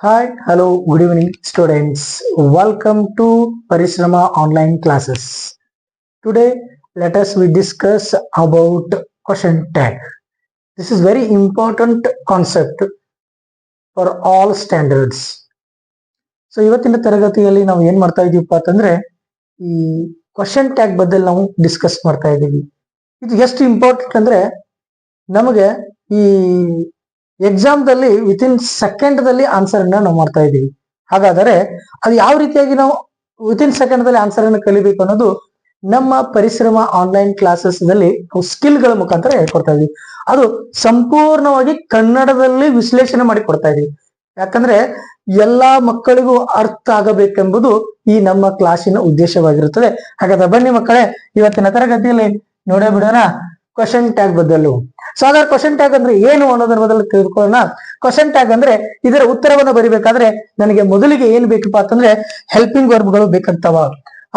Hi hello good evening students welcome to Parishrama online classes today let's we discuss about question tag this is very important concept for all standards so ಇವತ್ತಿನ ತರಗತಿಯಲ್ಲಿ ನಾವು ಏನ್ ಮಾಡ್ತಾ ಇದೀವಪ್ಪ ಅಂತಂದ್ರೆ ಈ question tag ಬದಲು ನಾವು discuss ಮಾಡ್ತಾ ಇದ್ದೀವಿ ಇದು ಎಷ್ಟು ಇಂಪಾರ್ಟೆಂಟ್ ಅಂದ್ರೆ ನಮಗೆ ಈ ಎಕ್ಸಾಮ್ದಲ್ಲಿ ವಿತಿನ್ ಸೆಕೆಂಡ್ ದಲ್ಲಿ ಆನ್ಸರ್ ಅನ್ನ ನಾವು ಮಾಡ್ತಾ ಇದ್ದೀವಿ. ಹಾಗಾದರೆ ಅದು ಯಾವ ರೀತಿಯಾಗಿ ನಾವು ವಿತಿನ್ ಸೆಕೆಂಡ್ ದಲ್ಲಿ ಆನ್ಸರ್ ಅನ್ನು ಕಲಿಬೇಕು ಅನ್ನೋದು ನಮ್ಮ ಪರಿಶ್ರಮ ಆನ್ಲೈನ್ ಕ್ಲಾಸಸ್ ದಲ್ಲಿ ನಾವು ಸ್ಕಿಲ್ಗಳ ಮುಖಾಂತರ ಹೇಳ್ಕೊಡ್ತಾ ಇದ್ವಿ ಅದು ಸಂಪೂರ್ಣವಾಗಿ ಕನ್ನಡದಲ್ಲಿ ವಿಶ್ಲೇಷಣೆ ಮಾಡಿ ಕೊಡ್ತಾ ಇದೀವಿ ಯಾಕಂದ್ರೆ ಎಲ್ಲಾ ಮಕ್ಕಳಿಗೂ ಅರ್ಥ ಆಗಬೇಕೆಂಬುದು ಈ ನಮ್ಮ ಕ್ಲಾಸಿನ ಉದ್ದೇಶವಾಗಿರುತ್ತದೆ. ಹಾಗಾದ್ರೆ ಬನ್ನಿ ಮಕ್ಕಳೇ, ಇವತ್ತಿನ ತರಗತಿಯಲ್ಲಿ ನೋಡೇ ಬಿಡೋಣ. ಕ್ವಶನ್ ಟ್ಯಾಗ್ ಬದಲು. ಸೊ ಹಾಗಾದ್ರೆ ಕ್ವಶನ್ ಟ್ಯಾಗ್ ಅಂದ್ರೆ ಏನು ಅನ್ನೋದ್ರ ಬದಲು ತಿಳ್ಕೊಳ್ಳೋಣ. ಕ್ವಶನ್ ಟ್ಯಾಗ್ ಅಂದ್ರೆ ಇದರ ಉತ್ತರವನ್ನು ಬರಿಬೇಕಾದ್ರೆ ನನಗೆ ಮೊದಲಿಗೆ ಏನ್ ಬೇಕಪ್ಪ ಅಂತಂದ್ರೆ ಹೆಲ್ಪಿಂಗ್ ವರ್ಬ್ಗಳು ಬೇಕಾಗ್ತಾವ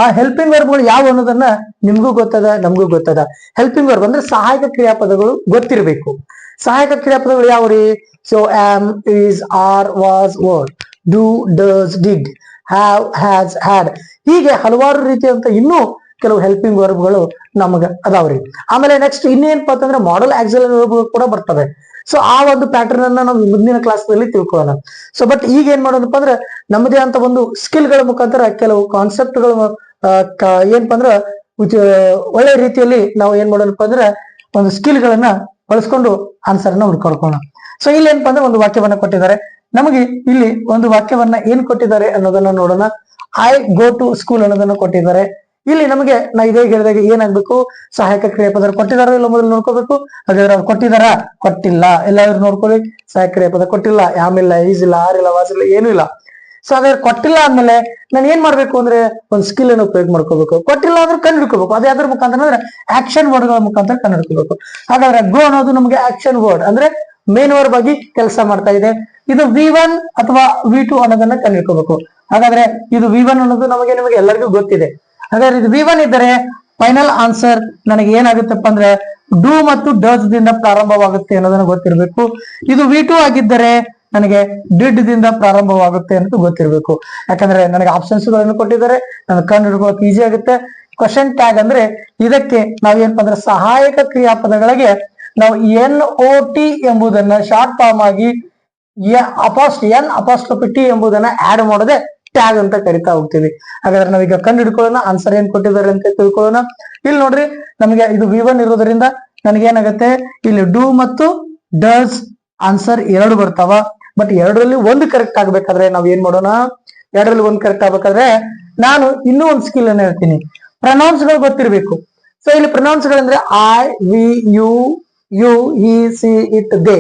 ಆ ಹೆಲ್ಪಿಂಗ್ ವರ್ಬ್ಗಳು ಯಾವ ಅನ್ನೋದನ್ನ ನಿಮ್ಗೂ ಗೊತ್ತದ, ನಮಗೂ ಗೊತ್ತದ. ಹೆಲ್ಪಿಂಗ್ ವರ್ಬ್ ಅಂದ್ರೆ ಸಹಾಯಕ ಕ್ರಿಯಾಪದಗಳು ಗೊತ್ತಿರಬೇಕು. ಸಹಾಯಕ ಕ್ರಿಯಾಪದಗಳು ರೀ so am is are was were do does did have has had ಹೀಗೆ ಹಲವಾರು ರೀತಿಯಂತ ಇನ್ನೂ ಕೆಲವು ಹೆಲ್ಪಿಂಗ್ ವರ್ಬ್ಗಳು ನಮಗ ಅದಾವ್ರಿ ಆಮೇಲೆ ನೆಕ್ಸ್ಟ್ ಇನ್ನೇನಪ್ಪ ಅಂತಂದ್ರೆ ಮಾಡಲ್ ಆಕ್ಸಲ್ ಕೂಡ ಬರ್ತವೆ. ಸೊ ಆ ಒಂದು ಪ್ಯಾಟರ್ನ್ ಅನ್ನ ನಾವು ಮುಂದಿನ ಕ್ಲಾಸ್ನಲ್ಲಿ ತಿಳ್ಕೊಳ್ಳೋಣ. ಸೊ ಬಟ್ ಈಗ ಏನ್ ಮಾಡೋದಪ್ಪ ಅಂದ್ರೆ ನಮ್ಮದೇ ಅಂತ ಒಂದು ಸ್ಕಿಲ್ಗಳ ಮುಖಾಂತರ ಕೆಲವು ಕಾನ್ಸೆಪ್ಟ್ಗಳು ಏನಪ್ಪ ಅಂದ್ರ ಒಳ್ಳೆ ರೀತಿಯಲ್ಲಿ ನಾವು ಏನ್ ಮಾಡೋಣಪ್ಪ ಅಂದ್ರೆ ಒಂದು ಸ್ಕಿಲ್ ಗಳನ್ನ ಬಳಸ್ಕೊಂಡು ಆನ್ಸರ್ ಅನ್ನ ಹುಡ್ಕೊಳ್ಕೋಣ ಸೊ ಇಲ್ಲಿ ಏನಪ್ಪಾ ಅಂದ್ರೆ ಒಂದು ವಾಕ್ಯವನ್ನ ಕೊಟ್ಟಿದ್ದಾರೆ. ನಮಗೆ ಇಲ್ಲಿ ಒಂದು ವಾಕ್ಯವನ್ನ ಏನ್ ಕೊಟ್ಟಿದ್ದಾರೆ ಅನ್ನೋದನ್ನ ನೋಡೋಣ. ಐ ಗೋ ಟು ಸ್ಕೂಲ್ ಅನ್ನೋದನ್ನ ಕೊಟ್ಟಿದ್ದಾರೆ. ಇಲ್ಲಿ ನಮಗೆ ನಾ ಇದೇ ಹೇಳಿದಾಗ ಏನಾಗ್ಬೇಕು? ಸಹಾಯಕ ಕ್ರಿಯಾಪದ ಕೊಟ್ಟಿದಾರೋ ಇಲ್ಲ ಮೊದಲು ನೋಡ್ಕೋಬೇಕು. ಹಾಗಾದ್ರೆ ಅವ್ರು ಕೊಟ್ಟಿದಾರ? ಕೊಟ್ಟಿಲ್ಲ. ಎಲ್ಲಾದ್ರೂ ನೋಡ್ಕೊಳ್ಳಿ. ಸಹಾಯಕ ಕ್ರಿಯಾಪದ ಕೊಟ್ಟಿಲ್ಲ. ಯಾಮಿಲ್ಲ ಈಸ್ ಇಲ್ಲ ವಾಸಿಲ್ಲ ಏನೂ ಇಲ್ಲ. ಸೊ ಹಾಗಾದ್ರೆ ಕೊಟ್ಟಿಲ್ಲ ಅಂದ್ಮೇಲೆ ನಾನು ಏನ್ ಮಾಡ್ಬೇಕು ಅಂದ್ರೆ ಒಂದು ಸ್ಕಿಲ್ ಅನ್ನು ಉಪಯೋಗ ಮಾಡ್ಕೋಬೇಕು. ಕೊಟ್ಟಿಲ್ಲ ಅಂದ್ರೆ ಕಂಡು ಹಿಡ್ಕೋಬೇಕು ಅದೇ ಅದ್ರ ಮುಖಾಂತರ ಅಂದ್ರೆ ಆಕ್ಷನ್ ವರ್ಡ್ಗಳ ಮುಖಾಂತರ ಕಂಡು ಹಿಡ್ಕೋಬೇಕು ಹಾಗಾದ್ರೆ ಗೋ ಅನ್ನೋದು ನಮಗೆ ಆಕ್ಷನ್ ವರ್ಡ್ ಅಂದ್ರೆ ಮೇನ್ ವರ್ಬ್ ಆಗಿ ಕೆಲಸ ಮಾಡ್ತಾ ಇದೆ. ಇದು ವಿ ಒನ್ ಅಥವಾ ವಿ ಟು ಅನ್ನೋದನ್ನ ಕಂಡು ಹಿಡ್ಕೋಬೇಕು ಹಾಗಾದ್ರೆ ಇದು ವಿ ಒನ್ ಅನ್ನೋದು ನಮಗೆ ನಿಮಗೆ ಎಲ್ಲರಿಗೂ ಗೊತ್ತಿದೆ. ಹಾಗಾದ್ರೆ ಇದು ವಿ ಒನ್ ಇದ್ದರೆ ಫೈನಲ್ ಆನ್ಸರ್ ನನಗೆ ಏನಾಗುತ್ತಪ್ಪ ಅಂದ್ರೆ ಡೂ ಮತ್ತು ಡಸ್ ದಿಂದ ಪ್ರಾರಂಭವಾಗುತ್ತೆ ಅನ್ನೋದನ್ನ ಗೊತ್ತಿರಬೇಕು. ಇದು ವಿ ಟು ಆಗಿದ್ದರೆ ನನಗೆ ಡಿಡ್ ದಿಂದ ಪ್ರಾರಂಭವಾಗುತ್ತೆ ಅಂತ ಗೊತ್ತಿರಬೇಕು. ಯಾಕಂದ್ರೆ ನನಗೆ ಆಪ್ಷನ್ಸ್ಗಳನ್ನು ಕೊಟ್ಟಿದ್ದಾರೆ ನನಗೆ ಕಂಡು ಹಿಡ್ಕೋಕೆ ಈಸಿ ಆಗುತ್ತೆ. ಕ್ವಶನ್ ಟ್ಯಾಗ್ ಅಂದ್ರೆ ಇದಕ್ಕೆ ನಾವೇನಪ್ಪ ಅಂದ್ರೆ ಸಹಾಯಕ ಕ್ರಿಯಾಪದಗಳಿಗೆ ನಾವು ಎನ್ ಒ ಟಿ ಎಂಬುದನ್ನ ಶಾರ್ಟ್ ಫಾರ್ಮ್ ಆಗಿ ಅಪಾಸ್ಟ್ ಎನ್ ಅಪಾಸ್ಟ್ ಟಿ ಎಂಬುದನ್ನ ಆಡ್ ಮಾಡೋದೇ ಟ್ಯಾಗ್ ಅಂತ ಕರಿತಾ ಹೋಗ್ತೀವಿ. ಹಾಗಾದ್ರೆ ನಾವೀಗ ಕಂಡು ಹಿಡ್ಕೊಳ್ಳೋಣ ಆನ್ಸರ್ ಏನ್ ಕೊಟ್ಟಿದ್ದಾರೆ ಅಂತ ತಿಳ್ಕೊಳ್ಳೋಣ. ಇಲ್ಲಿ ನೋಡ್ರಿ, ನಮಗೆ ಇದು ವಿ ಒನ್ ಇರೋದ್ರಿಂದ ನನಗೇನಾಗತ್ತೆ, ಇಲ್ಲಿ ಡೂ ಮತ್ತು ಡಸ್ ಆನ್ಸರ್ ಎರಡು ಬರ್ತಾವ. ಬಟ್ ಎರಡರಲ್ಲಿ ಒಂದು ಕರೆಕ್ಟ್ ಆಗ್ಬೇಕಾದ್ರೆ ನಾವ್ ಏನ್ ಮಾಡೋಣ? ಎರಡರಲ್ಲಿ ಒಂದು ಕರೆಕ್ಟ್ ಆಗ್ಬೇಕಾದ್ರೆ ನಾನು ಇನ್ನೂ ಒಂದು ಸ್ಕಿಲ್ ಅನ್ನ ಹೇಳ್ತೀನಿ. ಪ್ರನೌನ್ಸ್ಗಳು ಗೊತ್ತಿರ್ಬೇಕು. ಸೊ ಇಲ್ಲಿ pronouns ಗಳಂದ್ರೆ I we you you he she it they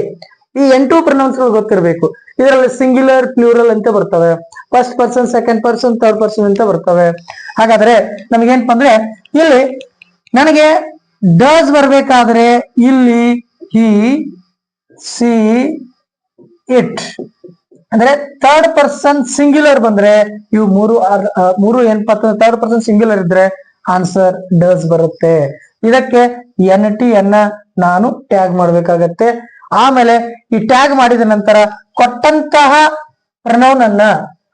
ಈ ಎಂಟು ಪ್ರನೌನ್ಸ್ಗಳು ಗೊತ್ತಿರಬೇಕು. ಇದರಲ್ಲಿ ಸಿಂಗ್ಯುಲರ್ ಪ್ಲೂರಲ್ ಅಂತ ಬರ್ತವೆ. First person second person third person ಅಂತ ಬರ್ತವೆ. ಹಾಗಾದ್ರೆ ನಮಗೇನಪ್ಪ ಅಂದ್ರೆ ಇಲ್ಲಿ ನನಗೆ ಡಸ್ ಬರ್ಬೇಕಾದ್ರೆ ಇಲ್ಲಿ ಹಿ ಸಿ ಇಟ್ ಅಂದ್ರೆ ಥರ್ಡ್ ಪರ್ಸನ್ ಸಿಂಗ್ಯುಲರ್ ಬಂದ್ರೆ ಇವು ಮೂರು ಮೂರು ಏನಪ್ಪಾ ಥರ್ಡ್ ಪರ್ಸನ್ ಸಿಂಗ್ಯುಲರ್ ಇದ್ರೆ ಆನ್ಸರ್ ಡಸ್ ಬರುತ್ತೆ. ಇದಕ್ಕೆ ಎನ್ ಟಿ ಅನ್ನ ನಾನು ಟ್ಯಾಗ್ ಮಾಡ್ಬೇಕಾಗತ್ತೆ. ಆಮೇಲೆ ಈ ಟ್ಯಾಗ್ ಮಾಡಿದ ನಂತರ ಕೊಟ್ಟಂತಹ ಪ್ರನೌನ್ ಅನ್ನ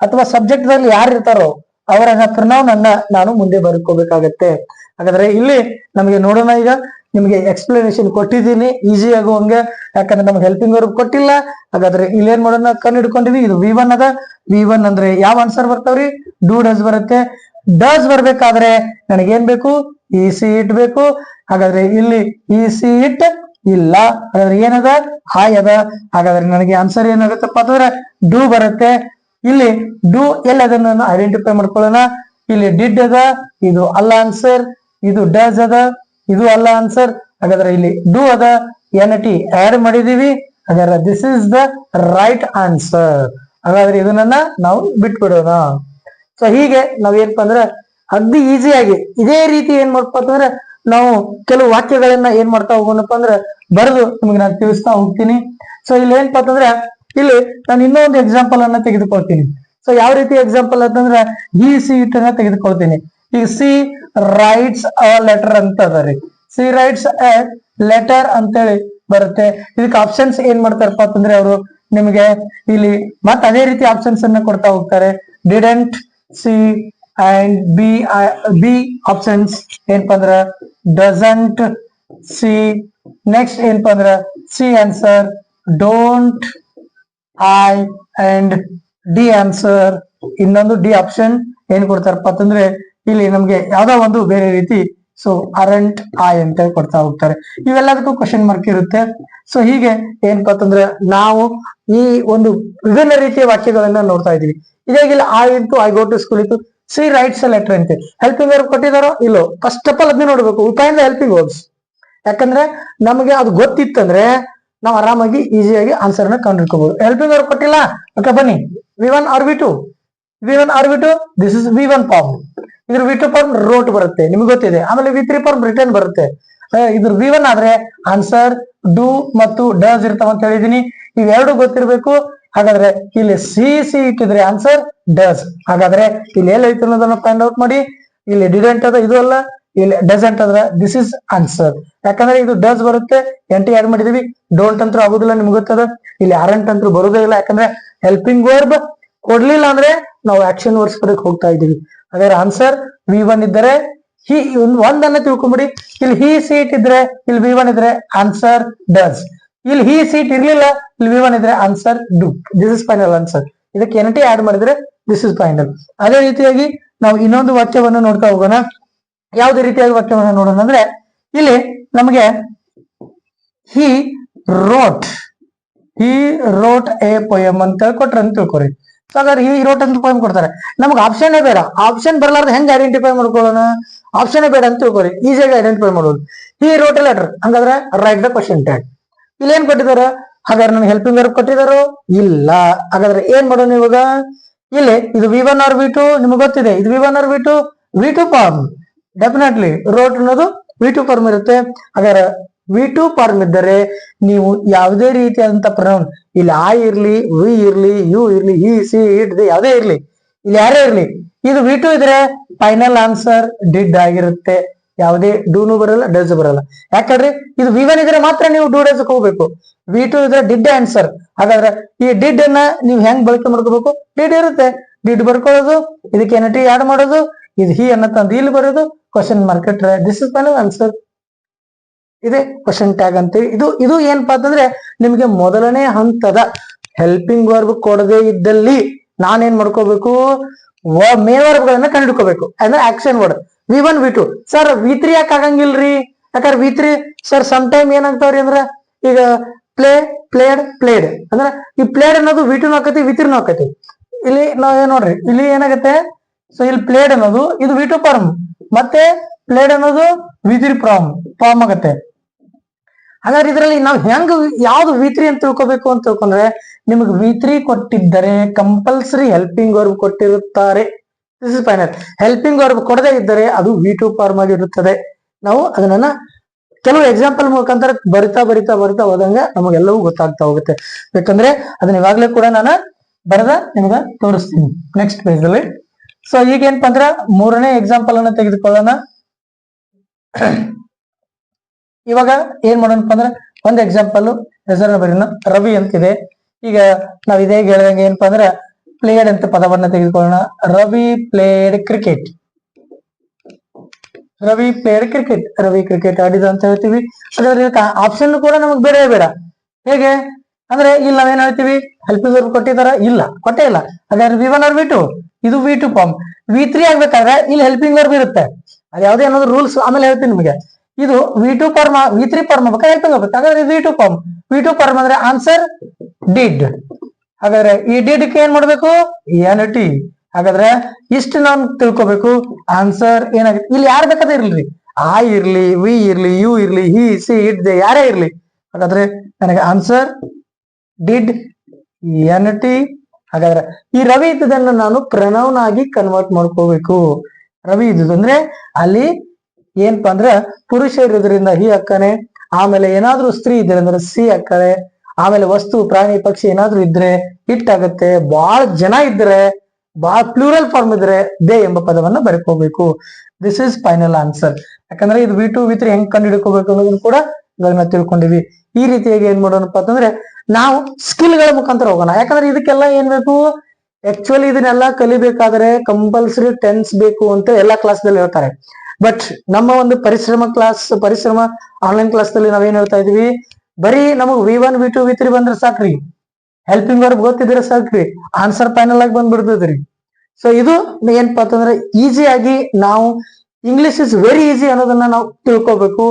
ಅಥವಾ ಸಬ್ಜೆಕ್ಟ್ ದಲ್ಲಿ ಯಾರು ಇರ್ತಾರೋ ಅವರ ಪ್ರನೌನ್ ಅನ್ನ ನಾನು ಮುಂದೆ ಬರ್ಕೋಬೇಕಾಗತ್ತೆ. ಹಾಗಾದ್ರೆ ಇಲ್ಲಿ ನಮಗೆ ನೋಡೋಣ ಈಗ, ನಿಮಗೆ ಎಕ್ಸ್ಪ್ಲನೇಷನ್ ಕೊಟ್ಟಿದ್ದೀನಿ ಈಸಿ ಆಗುವಂಗೆ ಯಾಕಂದ್ರೆ ನಮ್ಗೆ ಹೆಲ್ಪಿಂಗ್ ವರ್ಕ್ ಕೊಟ್ಟಿಲ್ಲ. ಹಾಗಾದ್ರೆ ಇಲ್ಲಿ ಏನ್ ಮಾಡೋಣ? ಕಣ್ಣು ಹಿಡ್ಕೊಂಡಿವಿ. ಇದು ವಿ ಒನ್ ಅದ. ವಿ ಒನ್ ಅಂದ್ರೆ ಯಾವ ಆನ್ಸರ್ ಬರ್ತಾವ್ರಿ? ಡೂ ಡಸ್ ಬರುತ್ತೆ. ಡಸ್ ಬರ್ಬೇಕಾದ್ರೆ ನನಗೇನ್ ಬೇಕು? ಇ ಸಿ ಇಟ್ ಬೇಕು ಹಾಗಾದ್ರೆ ಇಲ್ಲಿ ಇ ಸಿ ಇಟ್ ಇಲ್ಲ. ಹಾಗಾದ್ರೆ ಏನದ? ಹಾಯ್ ಅದ. ಹಾಗಾದ್ರೆ ನನಗೆ ಆನ್ಸರ್ ಏನಾಗುತ್ತಪ್ಪ ಅಂದ್ರೆ ಡೂ ಬರುತ್ತೆ. ಇಲ್ಲಿ ಡೂ ಎಲ್ಲಿ ಅದನ್ನ ನಾನು ಐಡೆಂಟಿಫೈ ಮಾಡ್ಕೊಳ್ಳೋಣ. ಇಲ್ಲಿ ಡಿಡ್ ಅದ, ಇದು ಅಲ್ಲ ಆನ್ಸರ್ ಇದು ಡಸ್ ಅದ, ಇದು ಅಲ್ಲ ಆನ್ಸರ್ ಹಾಗಾದ್ರೆ ಇಲ್ಲಿ ಡೂ ಅದ ಎನ್ ಟಿ ಆಡ್ ಮಾಡಿದೀವಿ. ಹಾಗಾದ್ರೆ this is the right answer ಹಾಗಾದ್ರೆ ಇದನ್ನ ನಾವು ಬಿಟ್ಬಿಡೋಣ. ಸೊ ಹೀಗೆ ನಾವೇನಪ್ಪ ಅಂದ್ರೆ, ಅಗ್ದಿ ಈಸಿಯಾಗಿ ಇದೇ ರೀತಿ ಏನ್ ಮಾಡ್ಪ ಅಂತಂದ್ರೆ ನಾವು ಕೆಲವು ವಾಕ್ಯಗಳನ್ನ ಏನ್ ಮಾಡ್ತಾ ಹೋಗೋಣಪ್ಪ ಅಂದ್ರೆ ಬರೆದು ನಿಮಗೆ ನಾನು ತಿಳಿಸ್ತಾ ಹೋಗ್ತೀನಿ. ಸೊ ಇಲ್ಲಿ ಏನಪ್ಪಾ ಅಂತಂದ್ರೆ, ಇಲ್ಲಿ ನಾನು ಇನ್ನೊಂದು ಎಕ್ಸಾಂಪಲ್ ಅನ್ನ ತೆಗೆದುಕೊಳ್ತೀನಿ. ಸೊ ಯಾವ ರೀತಿ ಎಕ್ಸಾಂಪಲ್ ಅಂತಂದ್ರೆ, ಈ ಸಿ ಇಟ್ ಅನ್ನ ತೆಗೆದುಕೊಳ್ತೀನಿ. ಈ ಸಿ ರೈಟ್ಸ್ ಅ ಲೆಟರ್ ಅಂತ ಅದ ರೀ ಸಿ ರೈಟ್ಸ್ ಅ ಲೆಟರ್ ಅಂತೇಳಿ ಬರುತ್ತೆ. ಇದಕ್ಕೆ ಆಪ್ಷನ್ಸ್ ಏನ್ ಮಾಡ್ತಾರಪ್ಪ ಅಂತಂದ್ರೆ, ಅವರು ನಿಮಗೆ ಇಲ್ಲಿ ಮತ್ತೆ ಅದೇ ರೀತಿ ಆಪ್ಷನ್ಸ್ ಅನ್ನ ಕೊಡ್ತಾ ಹೋಗ್ತಾರೆ. Didn't C and B B options ಏನಪ್ಪಾ ಅಂದ್ರ ಡಸಂಟ್ ಸಿ ನೆಕ್ಸ್ಟ್ ಏನಪ್ಪಾ ಅಂದ್ರ C answer don't I and D answer ಇನ್ನೊಂದು ಡಿ ಆಪ್ಷನ್ ಏನ್ ಕೊಡ್ತಾರಪ್ಪ ಅಂತಂದ್ರೆ ಇಲ್ಲಿ ನಮ್ಗೆ ಯಾವ್ದೋ ಒಂದು ಬೇರೆ ರೀತಿ ಸೊ ಅರಂಟ್ ಐ ಅಂತ ಕೊಡ್ತಾ ಹೋಗ್ತಾರೆ. ಇವೆಲ್ಲದಕ್ಕೂ ಕ್ವಶನ್ ಮಾರ್ಕ್ ಇರುತ್ತೆ. ಸೊ ಹೀಗೆ ಏನಪ್ಪಾ ಅಂತಂದ್ರೆ ನಾವು ಈ ಒಂದು ವಿಭಿನ್ನ ರೀತಿಯ ವಾಕ್ಯಗಳನ್ನ ನೋಡ್ತಾ ಇದೀವಿ ಇದೇ ಇಲ್ಲಿ I into I go to school ಇತ್ತು. ಸಿ ರೈಟ್ಸ್ ಎ ಲೆಟರ್ ಅಂತೆ ಹೆಲ್ಪಿಂಗ್ ವರ್ಕ್ ಕೊಟ್ಟಿದಾರೋ ಇಲ್ಲೋ? ಫಸ್ಟ್ ಆಫ್ ಆಲ್ ಅದನ್ನೇ ನೋಡ್ಬೇಕು. ಉಪಾಯಿಂದ ಹೆಲ್ಪಿಂಗ್ ವರ್ಡ್ಸ್ ಯಾಕಂದ್ರೆ ನಮಗೆ ಅದು ಗೊತ್ತಿತ್ತಂದ್ರೆ ನಾವು ಆರಾಮಾಗಿ ಈಸಿಯಾಗಿ ಆನ್ಸರ್ನ ಕಂಡುಹಿಡ್ಕೋಬಹುದು ಹೆಲ್ಪಿಂಗ್ ವರ್ಕ್ ಕೊಟ್ಟಿಲ್ಲ? ಓಕೆ ಬನ್ನಿ. V one or V two V one or V two this is V one form ಇದ್ರ ವಿ ಟು ಫಾರ್ಮ್ ರೋಟ್ ಬರುತ್ತೆ. ನಿಮ್ಗೆ ಗೊತ್ತಿದೆ. ಆಮೇಲೆ ವಿ ತ್ರೀ ಫಾರ್ಮ್ ರಿಟರ್ನ್ ಬರುತ್ತೆ. ಇದ್ರ ವಿ ಒನ್ ಆದ್ರೆ ಆನ್ಸರ್ ಡೂ ಮತ್ತು ಡಸ್ ಇರ್ತಾವ ಅಂತ ಹೇಳಿದೀನಿ ಇವೆರಡು ಗೊತ್ತಿರಬೇಕು. ಹಾಗಾದ್ರೆ ಇಲ್ಲಿ ಸಿ ಸಿ ಇಟ್ಟಿದ್ರೆ ಆನ್ಸರ್ ಡಸ್ ಹಾಗಾದ್ರೆ ಇಲ್ಲಿ ಎಲ್ಲಿ ಐತೆ ಅನ್ನೋದನ್ನ ಫೈಂಡ್ ಔಟ್ ಮಾಡಿ. ಇಲ್ಲಿ ಡಿಡೆಂಟ್ ಅದ, ಇದು ಅಲ್ಲ. ಇಲ್ಲಿ ಡಸೆಂಟ್ ಅದ್ರ ದಿಸ್ ಇಸ್ ಆನ್ಸರ್ ಯಾಕಂದ್ರೆ ಇದು ಡಸ್ ಬರುತ್ತೆ ಎಂಟಿ ಆಡ್ ಮಾಡಿದೀವಿ. ಡೋಂಟ್ ಅಂತೂ ಆಗುದಿಲ್ಲ, ನಿಮ್ಗೆ ಗೊತ್ತದ? ಇಲ್ಲಿ ಆರೆಂಟ್ ಅಂತೂ ಬರುದೇ ಇಲ್ಲ. ಯಾಕಂದ್ರೆ ಹೆಲ್ಪಿಂಗ್ ವರ್ಬ್ ಕೊಡ್ಲಿಲ್ಲ ಅಂದ್ರೆ ನಾವು ಆಕ್ಷನ್ ವರ್ಡ್ಸ್ ಕಡೆಗೆ ಹೋಗ್ತಾ ಇದೀವಿ ಅದರ ಆನ್ಸರ್ ವಿ ಒನ್ ಇದ್ದರೆ ಹಿ ಒಂದ್ ಒಂದನ್ನ ತಿಳ್ಕೊಂಬಿಡಿ. ಇಲ್ಲಿ ಹಿ ಸೀಟ್ ಇದ್ರೆ, ಇಲ್ಲಿ ವಿ ಒನ್ ಇದ್ರೆ ಆನ್ಸರ್ ಡಸ್ ಇಲ್ಲಿ ಹಿ ಸೀಟ್ ಇರ್ಲಿಲ್ಲ, ಇಲ್ಲಿ ವಿ ಒನ್ ಇದ್ರೆ answer do this is final answer ಇದಕ್ಕೆ ಎನ್ ಟಿ ಆಡ್ ಮಾಡಿದ್ರೆ ದಿಸ್ ಇಸ್ ಫೈನಲ್ ಅದೇ ರೀತಿಯಾಗಿ ನಾವು ಇನ್ನೊಂದು ವಾಕ್ಯವನ್ನು ನೋಡ್ತಾ ಹೋಗೋಣ. ಯಾವುದೇ ರೀತಿಯಾಗಿ ವಾಕ್ಯವನ್ನು ನೋಡೋಣ ಅಂದ್ರೆ ಇಲ್ಲಿ ನಮಗೆ he wrote he wrote a poem ಅಂತ ಕೊಟ್ರೆ ಅಂತ ತಿಳ್ಕೊರಿ ಸೊ ಹಾಗಾದ್ರೆ ಹಿ ರೋಟ್ ಅಂತ ಪೊಯಮ್ ಕೊಡ್ತಾರೆ. ನಮ್ಗೆ ಆಪ್ಷನ್ ಬೇಡ. ಆಪ್ಷನ್ ಬರಲಾರ್ದ ಹೆಂಗ್ ಐಡೆಂಟಿಫೈ ಮಾಡ್ಕೊಳ್ಳೋಣ? ಆಪ್ಷನ್ ಬೇಡ ಅಂತ ತಿಳ್ಕೊರಿ ಈಸಿಯಾಗಿ ಐಡೆಂಟಿಫೈ ಮಾಡೋದು. ಹಿ ರೋಟ್ ಎ ಲೆಟರ್ ಹಂಗಾದ್ರೆ ರೈಟ್ ದ ಕ್ವಶನ್ ಟ್ಯಾಗ್ ಇಲ್ಲಿ ಏನ್ ಕೊಟ್ಟಿದಾರ ಹಾಗಾದ್ರೆ ನಮ್ಗೆ ಹೆಲ್ಪಿಂಗ್ ವರ್ಬ್ ಕೊಟ್ಟಿದಾರು? ಇಲ್ಲ. ಹಾಗಾದ್ರೆ ಏನ್ ಮಾಡೋಣ ಇವಾಗ? ಇಲ್ಲಿ, ಇದು V one or V two ನಿಮ್ಗೆ ಗೊತ್ತಿದೆ. ಇದು V one or V two V two form definitely wrote ಅನ್ನೋದು ವಿ ಟು ಫಾರ್ಮ್ ಇರುತ್ತೆ. ಹಾಗಾದ್ರೆ ವಿ ಟು ಫಾರ್ಮ್ ಇದ್ದರೆ ನೀವು ಯಾವುದೇ ರೀತಿಯಾದಂತ ಪ್ರನೌನ್ ಇಲ್ಲಿ ಆ ಇರ್ಲಿ ವಿ ಇರ್ಲಿ ಯು ಇರ್ಲಿ ಈ ಸಿ ಇಟ್ ಯಾವುದೇ ಇರ್ಲಿ, ಇಲ್ಲಿ ಯಾರೇ ಇರ್ಲಿ, ಇದು ವಿ ಟು ಇದ್ರೆ ಫೈನಲ್ ಆನ್ಸರ್ ಡಿಡ್ ಆಗಿರುತ್ತೆ. ಯಾವುದೇ ಡೂನು ಬರಲ್ಲ ಡಸ್ ಬರಲ್ಲ. ಯಾಕಂದ್ರೆ ಇದು ವಿ ಇದ್ರೆ ಮಾತ್ರ ನೀವು ಡೂ ಡಸ್ ಹೋಗ್ಬೇಕು. ವಿ ಟು ಇದ್ರೆ ಡಿಡ್ ಆನ್ಸರ್ ಹಾಗಾದ್ರೆ ಈ ಡಿಡ್ ಅನ್ನ ನೀವು ಹೆಂಗ್ ಬಳಕೆ ಮಾಡ್ಕೋಬೇಕು? ಡಿಡ್ ಇರುತ್ತೆ. ಡಿಡ್ ಬರ್ಕೊಳ್ಳೋದು, ಇದಕ್ಕೆ ಎನ್ ಟಿ ಆಡ್ ಮಾಡೋದು, ಇದು ಹಿ ಅನ್ನ ತಂದು ಇಲ್ಲಿ ಬರೋದು ಕ್ವಶನ್ ಮಾರ್ಕ್ ಇಟ್ರೆ ದಿಸ್ ಇಸ್ ಫೈನಲ್ ಆನ್ಸರ್ ಇದೆ ಕ್ವಶನ್ ಟ್ಯಾಗ್ ಅಂತೇಳಿ. ಇದು ಇದು ಏನಪ್ಪಾ ಅಂತಂದ್ರೆ ನಿಮಗೆ ಮೊದಲನೇ ಹಂತದ ಹೆಲ್ಪಿಂಗ್ ವರ್ಬ್ ಕೊಡದೇ ಇದ್ದಲ್ಲಿ ನಾನೇನ್ ಮಾಡ್ಕೋಬೇಕು? ಮೇನ್ ವರ್ಬ್ಗಳನ್ನ ಕಂಡುಕೋಬೇಕು ಅಂದ್ರೆ action word V one V two sir V three ಯಾಕೆ ಆಗಂಗಿಲ್ರಿ? ಯಾಕಂದ್ರೆ V three sir some time ಏನಾಗ್ತಾವ್ರಿ ಅಂದ್ರ ಈಗ ಪ್ಲೇ ಪ್ಲೇಡ್ ಪ್ಲೇಡ್ ಅಂದ್ರೆ ಈ ಪ್ಲೇಡ್ ಅನ್ನೋದು ವಿ ಟು ನೋಕತಿ ವಿ ಆಕತಿ. ಇಲ್ಲಿ ನಾವ್ ಏನ್ ನೋಡ್ರಿ, ಇಲ್ಲಿ ಏನಾಗತ್ತೆ? ಸೊ ಇಲ್ಲಿ ಪ್ಲೇಡ್ ಅನ್ನೋದು, ಇದು ವಿ ಟು ಫಾರ್ಮ್ ಮತ್ತೆ ಪ್ಲೇಡ್ ಅನ್ನೋದು ವಿ ತ್ರೀ ಫಾರ್ಮ್ ಫಾರ್ಮ್ ಆಗತ್ತೆ. ಹಾಗಾದ್ರೆ ಇದರಲ್ಲಿ ನಾವು ಹೆಂಗ್ ಯಾವ್ದು ವಿ ತ್ರೀ ಅಂತ ತಿಳ್ಕೊಬೇಕು ಅಂತ ತಿಳ್ಕೊಂಡ್ರೆ, ನಿಮಗೆ ವಿ ತ್ರೀ ಕೊಟ್ಟಿದ್ದರೆ compulsory helping verb ಕೊಟ್ಟಿರುತ್ತಾರೆ. This is final helping verb ಕೊಡದೇ ಇದ್ದರೆ ಅದು ವಿ ಟು ಫಾರ್ಮ್ ಆಗಿರುತ್ತದೆ ನಾವು ಅದನ್ನ ಕೆಲವು ಎಕ್ಸಾಂಪಲ್ ಮುಖಾಂತರ ಬರಿತಾ ಬರಿತಾ ಬರಿತಾ ಹೋದಂಗ ನಮಗೆಲ್ಲವೂ ಗೊತ್ತಾಗ್ತಾ ಹೋಗುತ್ತೆ. ಯಾಕಂದ್ರೆ ಅದನ್ನ ಇವಾಗ್ಲೇ ಕೂಡ ನಾನು ಬರೆದ ನಿಮ್ಗೆ ತೋರಿಸ್ತೀನಿ. ನೆಕ್ಸ್ಟ್ ಪೇಜ್ ಅಲ್ಲಿ. ಸೊ ಈಗ ಏನಪ್ಪಾ ಅಂದ್ರೆ ಮೂರನೇ ಎಕ್ಸಾಂಪಲ್ ಅನ್ನ ತೆಗೆದುಕೊಳ್ಳೋಣ. ಇವಾಗ ಏನ್ ಮಾಡೋಣಪ್ಪ ಅಂದ್ರೆ ಒಂದ್ ಎಕ್ಸಾಂಪಲ್ ಹೆಸರನ್ನ ಬರೀನ ರವಿ ಅಂತಿದೆ. ಈಗ ನಾವ್ ಇದೇ ಹೇಳಿದಂಗೆ ಏನಪ್ಪಾ ಅಂದ್ರೆ ಪ್ಲೇಯರ್ ಅಂತ ಪದವನ್ನ ತೆಗೆದುಕೊಳ್ಳೋಣ? Ravi player cricket Ravi player cricket Ravi cricket ಆಡಿದ ಅಂತ ಹೇಳ್ತೀವಿ. ಅದ್ರ ಆಪ್ಷನ್ ಕೂಡ ನಮಗೆ ಬೇರೆ ಬೇಡ. ಹೇಗೆ? ಅಂದ್ರೆ ಇಲ್ಲಿ ನಾವೇನ್ ಹೇಳ್ತೀವಿ? ಹೆಲ್ಪಿಂಗ್ ವರ್ಬ್ ಕೊಟ್ಟಿದಾರ? ಇಲ್ಲ. ಕೊಟ್ಟೇ ಇಲ್ಲ. ಹಾಗಾದ್ರೆ V one or V two ಇದು V two form V three ಆಗ್ಬೇಕಾದ್ರೆ ಇಲ್ಲಿ ಹೆಲ್ಪಿಂಗ್ ವರ್ಬ್ ಇರುತ್ತೆ. ಅದು ಯಾವ್ದೇ ಅನ್ನೋದು ರೂಲ್ಸ್ ಆಮೇಲೆ ಹೇಳ್ತೀನಿ ನಿಮಗೆ. ಇದು V two form V three form ಆಗ್ಬೇಕಾದ್ರೆ ಹೆಲ್ಪಿಂಗ್ ಆಗ್ಬೇಕು. ಹಾಗಾದ್ರೆ V two form V two form ಅಂದ್ರೆ ಆನ್ಸರ್ ಡಿಡ್ ಹಾಗಾದ್ರೆ ಈ ಡಿಡ್ ಏನ್ ಮಾಡ್ಬೇಕು? ಎನ್ ಟಿ ಹಾಗಾದ್ರೆ ಇಷ್ಟು ನಾನು ತಿಳ್ಕೊಬೇಕು. ಆನ್ಸರ್ ಏನಾಗುತ್ತೆ? ಇಲ್ಲಿ ಯಾರು ಬೇಕಾದ್ರೆ ಇರ್ಲಿ. ಆ ಇರ್ಲಿ ವಿ ಇರ್ಲಿ ಯು ಇರ್ಲಿ ಹಿ ಸಿ ಇಟ್ ದೆ ಯಾರೇ ಇರ್ಲಿ. ಹಾಗಾದ್ರೆ ನನಗೆ ಆನ್ಸರ್ ಡಿಡ್ ಎನ್ ಟಿ ಹಾಗಾದ್ರೆ ಈ ರವಿ ಇದ್ದದನ್ನ ನಾನು ಪ್ರನೌನ್ ಆಗಿ ಕನ್ವರ್ಟ್ ಮಾಡ್ಕೋಬೇಕು. ರವಿ ಇದ್ದುದಂದ್ರೆ ಅಲ್ಲಿ ಏನಪ್ಪಾ ಅಂದ್ರೆ ಪುರುಷ ಇರೋದ್ರಿಂದ ಹಿ ಅಕ್ಕನೆ, ಆಮೇಲೆ ಏನಾದ್ರೂ ಸ್ತ್ರೀ ಇದ್ರೆ ಅಂದ್ರೆ ಸಿ ಅಕ್ಕಳೆ ಆಮೇಲೆ ವಸ್ತು, ಪ್ರಾಣಿ, ಪಕ್ಷಿ ಏನಾದ್ರೂ ಇದ್ರೆ ಹಿಟ್ ಆಗುತ್ತೆ ಬಹಳ ಜನ ಇದ್ರೆ ಬಹಳ ಪ್ಲೂರಲ್ ಫಾರ್ಮ್ ಇದ್ರೆ ದೇ ಎಂಬ ಪದವನ್ನ ಬರ್ಕೋಬೇಕು. ದಿಸ್ ಇಸ್ ಫೈನಲ್ ಆನ್ಸರ್ ಯಾಕಂದ್ರೆ ಇದು ವಿ ಟು ವಿ ತ್ರೀ ಹೆಂಗ್ ಕಂಡು ಹಿಡ್ಕೋಬೇಕು ಅನ್ನೋದನ್ನು ಕೂಡ ನಾವು ತಿಳ್ಕೊಂಡಿವಿ. ಈ ರೀತಿಯಾಗಿ ಏನ್ ಮಾಡೋಣಪ್ಪ ಅಂತಂದ್ರೆ ನಾವು ಸ್ಕಿಲ್ಗಳ ಮುಖಾಂತರ ಹೋಗೋಣ. ಯಾಕಂದ್ರೆ ಇದಕ್ಕೆಲ್ಲ ಏನ್ ಬೇಕು? ಆಕ್ಚುಲಿ ಇದನ್ನೆಲ್ಲ ಕಲಿಬೇಕಾದ್ರೆ ಕಂಪಲ್ಸರಿ ಟೆನ್ಸ್ ಬೇಕು ಅಂತ ಎಲ್ಲಾ ಕ್ಲಾಸ್ ದಲ್ಲಿ ಹೇಳ್ತಾರೆ. ಬಟ್ ನಮ್ಮ ಒಂದು ಪರಿಶ್ರಮ ಕ್ಲಾಸ್ ಪರಿಶ್ರಮ ಆನ್ಲೈನ್ ಕ್ಲಾಸ್ ದಲ್ಲಿ ನಾವೇನ್ ಹೇಳ್ತಾ ಇದೀವಿ? ಬರೀ ನಮಗ್ V one V two V three ಬಂದ್ರೆ ಸಾಕ್ರಿ. ಹೆಲ್ಪಿಂಗ್ ವರ್ಕ್ ಗೊತ್ತಿದ್ರೆ ಸಾಕ್ರಿ. ಆನ್ಸರ್ ಪ್ಯಾನಲ್ ಆಗಿ ಬಂದ್ಬಿಡ್ತದ್ರಿ. ಸೊ ಇದು ಏನಪ್ಪಾ ಅಂತಂದ್ರೆ ಈಸಿಯಾಗಿ ನಾವು ಇಂಗ್ಲಿಷ್ ಇಸ್ ವೆರಿ ಈಸಿ ಅನ್ನೋದನ್ನ ನಾವು ತಿಳ್ಕೊಬೇಕು.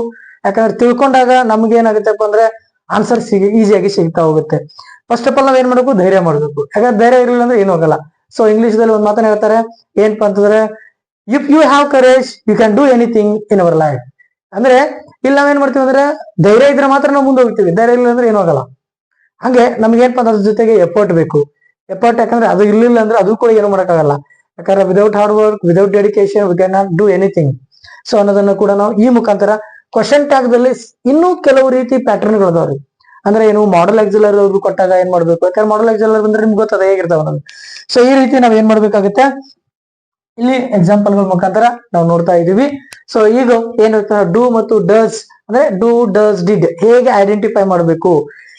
ಯಾಕಂದ್ರೆ ತಿಳ್ಕೊಂಡಾಗ ನಮ್ಗೆ ಏನಾಗುತ್ತಪ್ಪ ಅಂದ್ರೆ ಆನ್ಸರ್ ಸಿಗ ಈಸಿಯಾಗಿ ಸಿಗ್ತಾ ಹೋಗುತ್ತೆ. ಫಸ್ಟ್ ಆಫ್ ಆಲ್ ನಾವ್ ಏನ್ ಮಾಡ್ಬೇಕು? ಧೈರ್ಯ ಮಾಡ್ಬೇಕು. ಯಾಕಂದ್ರೆ ಧೈರ್ಯ ಇರಲಿಲ್ಲ ಅಂದ್ರೆ ಏನು ಹೋಗಲ್ಲ ಸೊ ಇಂಗ್ಲಿಷ್ ದಲ್ಲಿ ಒಂದ್ ಮಾತನ್ನ ಹೇಳ್ತಾರೆ. ಏನಪ್ಪಾ ಅಂತಂದ್ರೆ if you have courage you can do anything in our life ಅಂದ್ರೆ ಇಲ್ಲಿ ನಾವೇನ್ ಮಾಡ್ತೀವಿ ಅಂದ್ರೆ ಧೈರ್ಯ ಇದ್ರೆ ಮಾತ್ರ ನಾವು ಮುಂದೆ ಹೋಗ್ತೀವಿ. ಧೈರ್ಯ ಇಲ್ಲ ಅಂದ್ರೆ ಏನು ಆಗಲ್ಲ. ಹಂಗೆ ನಮ್ಗೆ ಏನಪ್ಪಾ ಅದ್ರ ಜೊತೆಗೆ ಎಫರ್ಟ್ ಬೇಕು. ಎಫರ್ಟ್ ಯಾಕಂದ್ರೆ ಅದು ಇರ್ಲಿಲ್ಲ ಅಂದ್ರೆ ಅದು ಕೂಡ ಏನು ಮಾಡಕ್ಕಾಗಲ್ಲ. ಯಾಕಂದ್ರೆ without hard work without dedication we can not do anything so ಅನ್ನೋದನ್ನ ಕೂಡ ನಾವು ಈ ಮುಖಾಂತರ ಕ್ವಶನ್ ಟ್ಯಾಗ್ದಲ್ಲಿ ಇನ್ನೂ ಕೆಲವು ರೀತಿ ಪ್ಯಾಟರ್ನ್ ಗಳದಾವ್ರಿ ಅಂದ್ರೆ ಏನು ಮಾಡಲ್ ಎಕ್ಸಲರ್ ಕೊಟ್ಟಾಗ ಏನ್ ಮಾಡ್ಬೇಕು? ಯಾಕಂದ್ರೆ ಮಾಡಲ್ ಎಕ್ಸಲರ್ ಬಂದ್ರೆ ನಿಮ್ಗೆ ಗೊತ್ತದ ಹೇಗಿರ್ತಾವ ಅನ್ನೋದು. ಸೊ ಈ ರೀತಿ ನಾವ್ ಏನ್ ಮಾಡ್ಬೇಕಾಗುತ್ತೆ? ಇಲ್ಲಿ ಎಕ್ಸಾಂಪಲ್ಗಳ ಮುಖಾಂತರ ನಾವು ನೋಡ್ತಾ ಇದೀವಿ ಸೊ ಈಗ ಏನಿರ್ತಾರೆ ಡೂ ಮತ್ತು ಡಸ್ ಅಂದ್ರೆ ಡೂ ಡಸ್ ಡಿಡ್ ಹೇಗೆ ಐಡೆಂಟಿಫೈ ಮಾಡಬೇಕು?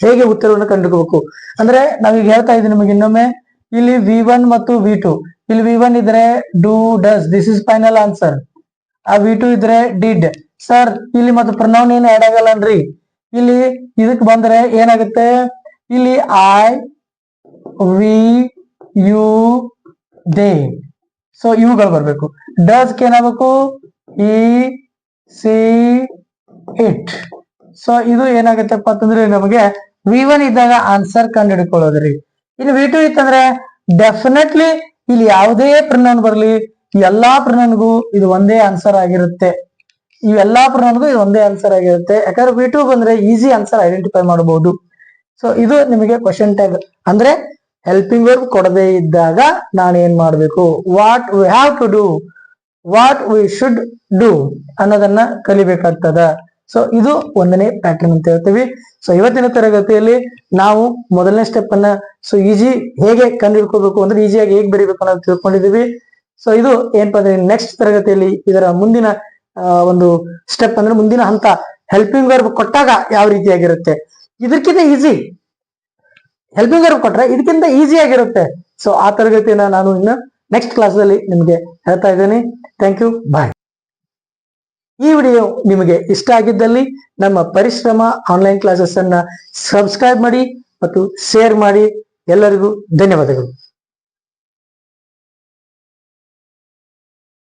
ಹೇಗೆ ಉತ್ತರವನ್ನು ಕಂಡುಕೋಬೇಕು ಅಂದ್ರೆ ನಾವೀಗ ಹೇಳ್ತಾ ಇದ್ದೀನಿ ನಿಮಗೆ ಇನ್ನೊಮ್ಮೆ. ಇಲ್ಲಿ ವಿ ಒನ್ ಮತ್ತು ವಿ ಟು ಇಲ್ಲಿ ವಿ ಒನ್ ಇದ್ರೆ do does this is final answer ಆ ವಿ ಟು ಇದ್ರೆ ಡಿಡ್ ಸರ್ ಇಲ್ಲಿ ಮತ್ತೆ ಪ್ರನೌನ್ ಏನು ಆಡ್ ಆಗಲ್ಲನ್ರಿ ಇಲ್ಲಿ ಇದಕ್ ಬಂದ್ರೆ ಏನಾಗುತ್ತೆ? ಇಲ್ಲಿ I we you they so ಇವುಗಳು ಬರಬೇಕು. ಡಸ್ ಏನಾಗಬೇಕು? ಇ ಸಿ ಇಟ್ ಸೊ ಇದು ಏನಾಗತ್ತಪ್ಪ ಅಂತಂದ್ರೆ ನಮಗೆ ವಿ ಒನ್ ಇದ್ದಾಗ ಆನ್ಸರ್ ಕಂಡು ಹಿಡ್ಕೊಳ್ಳೋದ್ರಿ ಇನ್ನು ವಿ ಟು ಇತ್ತಂದ್ರೆ ಡೆಫಿನೆಟ್ಲಿ ಇಲ್ಲಿ ಯಾವುದೇ ಪ್ರನೌನ್ ಬರ್ಲಿ, ಎಲ್ಲಾ ಪ್ರನೌನ್ಗೂ ಇದು ಒಂದೇ ಆನ್ಸರ್ ಆಗಿರುತ್ತೆ. ಇವೆಲ್ಲಾ ಪ್ರನೌನ್ಗೂ ಇದು ಒಂದೇ ಆನ್ಸರ್ ಆಗಿರುತ್ತೆ. ಯಾಕಂದ್ರೆ ವಿ ಟು ಬಂದ್ರೆ ಈಸಿ ಆನ್ಸರ್ ಐಡೆಂಟಿಫೈ ಮಾಡಬಹುದು. ಸೊ ಇದು ನಿಮಗೆ ಕ್ವಶನ್ ಟೈಪ್ ಅಂದ್ರೆ ಹೆಲ್ಪಿಂಗ್ ವರ್ಬ್ ಕೊಡದೇ ಇದ್ದಾಗ ನಾನು ಏನ್ ಮಾಡಬೇಕು? What we have to do what we should do ಅನ್ನೋದನ್ನ ಕಲಿಬೇಕಾಗ್ತದ. ಸೊ ಇದು ಒಂದನೇ ಪ್ಯಾಟರ್ನ್ ಅಂತ ಹೇಳ್ತೀವಿ. ಸೊ ಇವತ್ತಿನ ತರಗತಿಯಲ್ಲಿ ನಾವು ಮೊದಲನೇ ಸ್ಟೆಪ್ ಅನ್ನ ಸೊ ಈಜಿ ಹೇಗೆ ಕಂಡುಹಿಡ್ಕೋಬೇಕು ಅಂದ್ರೆ ಈಜಿಯಾಗಿ ಹೇಗೆ ಬರೀಬೇಕು ಅನ್ನೋದು ತಿಳ್ಕೊಂಡಿದೀವಿ ಸೊ ಇದು ಏನಪ್ಪ ಅಂದ್ರೆ ನೆಕ್ಸ್ಟ್ ತರಗತಿಯಲ್ಲಿ ಇದರ ಮುಂದಿನ ಒಂದು ಸ್ಟೆಪ್ ಅಂದ್ರೆ ಮುಂದಿನ ಹಂತ. ಹೆಲ್ಪಿಂಗ್ ವರ್ಬ್ ಕೊಟ್ಟಾಗ ಯಾವ ರೀತಿಯಾಗಿರುತ್ತೆ ಇದಕ್ಕಿಂತ ಈಸಿ ಹೆಲ್ಪಿಂಗ್ ವರ್ಬ್ ಕೊಟ್ರೆ ಇದಕ್ಕಿಂತ ಈಸಿ ಆಗಿರುತ್ತೆ. ಸೊ ಆ ತರಗತಿಯನ್ನ ನಾನು ಇನ್ನು ನೆಕ್ಸ್ಟ್ ಕ್ಲಾಸ್ ಅಲ್ಲಿ ನಿಮಗೆ ಹೇಳ್ತಾ ಇದ್ದೀನಿ. ಥ್ಯಾಂಕ್ ಯು ಬಾಯ್ ಈ ವಿಡಿಯೋ ನಿಮಗೆ ಇಷ್ಟ ಆಗಿದ್ದಲ್ಲಿ ನಮ್ಮ ಪರಿಶ್ರಮ ಆನ್ಲೈನ್ ಕ್ಲಾಸಸ್ ಅನ್ನ ಸಬ್ಸ್ಕ್ರೈಬ್ ಮಾಡಿ ಮತ್ತು ಶೇರ್ ಮಾಡಿ. ಎಲ್ಲರಿಗೂ ಧನ್ಯವಾದಗಳು.